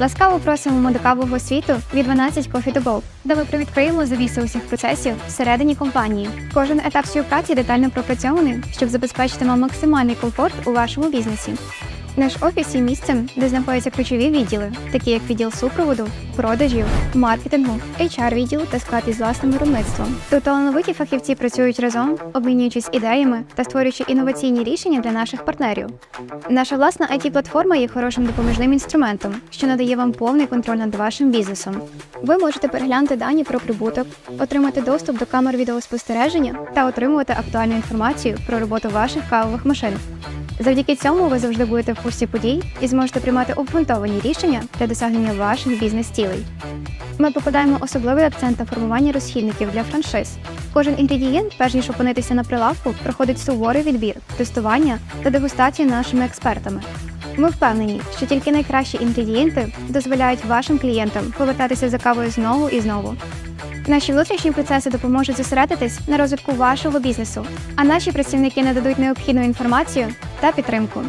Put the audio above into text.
Ласкаво просимо до кавового світу від 12 Coffee to Go, де ми привідкриємо завіси усіх процесів всередині компанії. Кожен етап співпраці детально пропрацьований, щоб забезпечити вам максимальний комфорт у вашому бізнесі. Наш офіс є місцем, де знаходяться ключові відділи, такі як відділ супроводу, продажів, маркетингу, HR відділ та склад із власним виробництвом. Тут талановиті фахівці працюють разом, обмінюючись ідеями та створюючи інноваційні рішення для наших партнерів. Наша власна it платформа є хорошим допоміжним інструментом, що надає вам повний контроль над вашим бізнесом. Ви можете переглянути дані про прибуток, отримати доступ до камер відеоспостереження та отримувати актуальну інформацію про роботу ваших кавових машин. Завдяки цьому ви завжди будете в курсі подій і зможете приймати обґрунтовані рішення для досягнення ваших бізнес-цілей. Ми покладаємо особливий акцент на формування розхідників для франшиз. Кожен інгредієнт, перш ніж опинитися на прилавку, проходить суворий відбір, тестування та дегустацію нашими експертами. Ми впевнені, що тільки найкращі інгредієнти дозволяють вашим клієнтам повертатися за кавою знову і знову. Наші внутрішні процеси допоможуть зосередитись на розвитку вашого бізнесу, а наші працівники нададуть необхідну інформацію та підтримку.